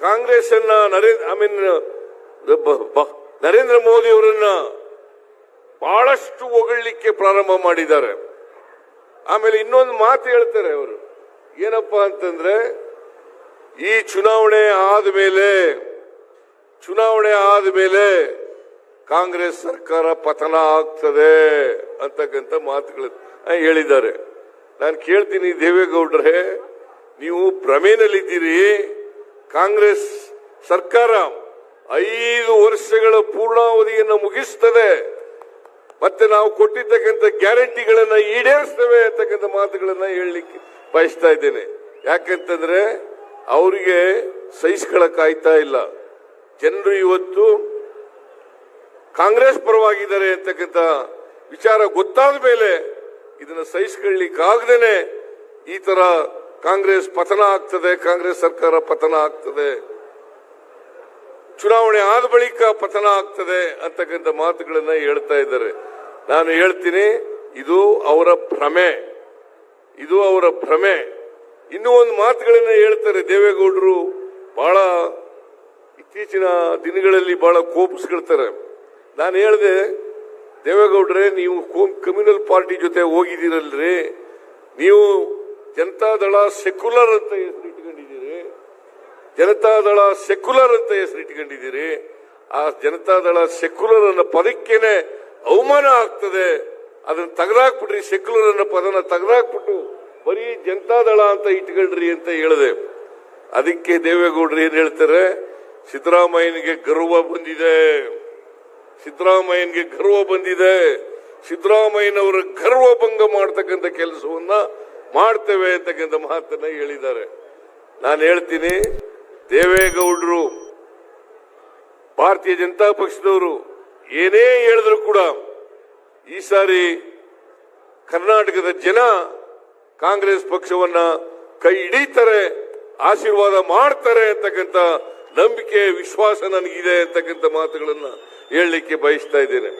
ಕಾಂಗ್ರೆಸ್ ಅನ್ನ Narendra I mean Narendra Modi ಅವರನ್ನ ಬಹಳಷ್ಟು ಹೊಗಳಲಿಕ್ಕೆ ಪ್ರಾರಂಭ ಮಾಡಿದ್ದಾರೆ. ಆಮೇಲೆ ಇನ್ನೊಂದು ಮಾತು ಹೇಳ್ತಾರೆ ಅವರು. ಏನಪ್ಪಾ ಅಂತಂದ್ರೆ, ಈ ಚುನಾವಣೆ ಆದ ಮೇಲೆ ಚುನಾವಣೆ ಆದ ಮೇಲೆ ಕಾಂಗ್ರೆಸ್ ಸರ್ಕಾರ ಪತನ ಆಗ್ತದೆ ಅಂತಕ್ಕಂಥ ಮಾತುಗಳು ಹೇಳಿದ್ದಾರೆ. ನಾನು ಕೇಳ್ತೀನಿ ದೇವೇಗೌಡ್ರೆ, ನೀವು ಭ್ರಮೆನಲ್ಲಿದ್ದೀರಿ? ಕಾಂಗ್ರೆಸ್ ಸರ್ಕಾರ ಐದು ವರ್ಷಗಳ ಪೂರ್ಣಾವಧಿಯನ್ನು ಮುಗಿಸ್ತದೆ. ಮತ್ತೆ ನಾವು ಕೊಟ್ಟಿರ್ತಕ್ಕಂಥ ಗ್ಯಾರಂಟಿಗಳನ್ನ ಈಡೇರಿಸ್ತೇವೆ ಅಂತಕ್ಕಂಥ ಮಾತುಗಳನ್ನ ಹೇಳಲಿಕ್ಕೆ ಬಯಸ್ತಾ ಇದ್ದೇನೆ. ಯಾಕಂತಂದ್ರೆ ಅವರಿಗೆ ಸಹಿಸ್ಕೊಳಕಾಯ್ತಾ ಇಲ್ಲ. ಜನರು ಇವತ್ತು ಕಾಂಗ್ರೆಸ್ ಪರವಾಗಿದ್ದಾರೆ ಅಂತಕ್ಕಂಥ ವಿಚಾರ ಗೊತ್ತಾದ ಮೇಲೆ ಇದನ್ನ ಸಹಿಸ್ಕೊಳ್ಳಿಕ್ಕಾಗದೇನೆ ಈ ತರ ಕಾಂಗ್ರೆಸ್ ಪತನ ಆಗ್ತದೆ, ಕಾಂಗ್ರೆಸ್ ಸರ್ಕಾರ ಪತನ ಆಗ್ತದೆ. ಚುನಾವಣೆ ಆದ ಬಳಿಕ ಪತನ ಆಗ್ತದೆ ಅಂತಕ್ಕಂಥ ಮಾತುಗಳನ್ನ ಹೇಳ್ತಾ ಇದ್ದಾರೆ. ನಾನು ಹೇಳ್ತೀನಿ, ಇದು ಅವರ ಭ್ರಮೆ. ಇದು ಅವರ ಭ್ರಮೆ. ಇನ್ನೂ ಒಂದು ಮಾತುಗಳನ್ನ ಹೇಳ್ತಾರೆ ದೇವೇಗೌಡರು, ಬಹಳ ಇತ್ತೀಚಿನ ದಿನಗಳಲ್ಲಿ ಬಹಳ ಕೋಪಿಸ್ಕೊಳ್ತಾರೆ. ನಾನು ಹೇಳಿದೆ, ದೇವೇಗೌಡ್ರೆ, ನೀವು ಕಮ್ಯುನಲ್ ಪಾರ್ಟಿ ಜೊತೆ ಹೋಗಿದ್ದೀರಲ್ರಿ. ನೀವು ಜನತಾದಳ ಸೆಕ್ಯುಲರ್ ಅಂತ ಹೆಸರು ಜನತಾ ದಳ ಸೆಕ್ಯುಲರ್ ಅಂತ ಹೆಸರು ಇಟ್ಕೊಂಡಿದ್ದೀರಿ. ಆ ಜನತಾದಳ ಸೆಕ್ಯುಲರ್ ಅನ್ನೋ ಪದಕ್ಕೇನೆ ಅವಮಾನ ಆಗ್ತದೆ. ಅದನ್ನ ತೆಗೆದಾಕ್ಬಿಟ್ರಿ, ಸೆಕ್ಯುಲರ್ ಅನ್ನೋ ಪದನ ತೆಗೆದಾಕ್ಬಿಟ್ಟು ಬರೀ ಜನತಾದಳ ಅಂತ ಇಟ್ಕೊಂಡ್ರಿ ಅಂತ ಹೇಳಿದೆ. ಅದಕ್ಕೆ ದೇವೇಗೌಡರು ಏನ್ ಹೇಳ್ತಾರೆ? ಸಿದ್ದರಾಮಯ್ಯನಿಗೆ ಗರ್ವ ಬಂದಿದೆ. ಸಿದ್ದರಾಮಯ್ಯನಿಗೆ ಗರ್ವ ಬಂದಿದೆ. ಸಿದ್ದರಾಮಯ್ಯನವರ ಗರ್ವ ಭಂಗ ಮಾಡ್ತಕ್ಕಂಥ ಕೆಲಸವನ್ನ ಮಾಡ್ತೇವೆ ಅಂತಕ್ಕಂಥ ಮಾತನ್ನ ಹೇಳಿದ್ದಾರೆ. ನಾನು ಹೇಳ್ತೀನಿ, ದೇವೇಗೌಡರು, ಭಾರತೀಯ ಜನತಾ ಪಕ್ಷದವರು ಏನೇ ಹೇಳಿದ್ರು ಕೂಡ ಈ ಸಾರಿ ಕರ್ನಾಟಕದ ಜನ ಕಾಂಗ್ರೆಸ್ ಪಕ್ಷವನ್ನ ಕೈ ಹಿಡಿತಾರೆ, ಆಶೀರ್ವಾದ ಮಾಡ್ತಾರೆ ಅಂತಕ್ಕಂಥ ನಂಬಿಕೆ, ವಿಶ್ವಾಸ ನನಗಿದೆ ಅಂತಕ್ಕಂಥ ಮಾತುಗಳನ್ನ ಹೇಳಲಿಕ್ಕೆ ಬಯಸ್ತಾ ಇದ್ದೇನೆ.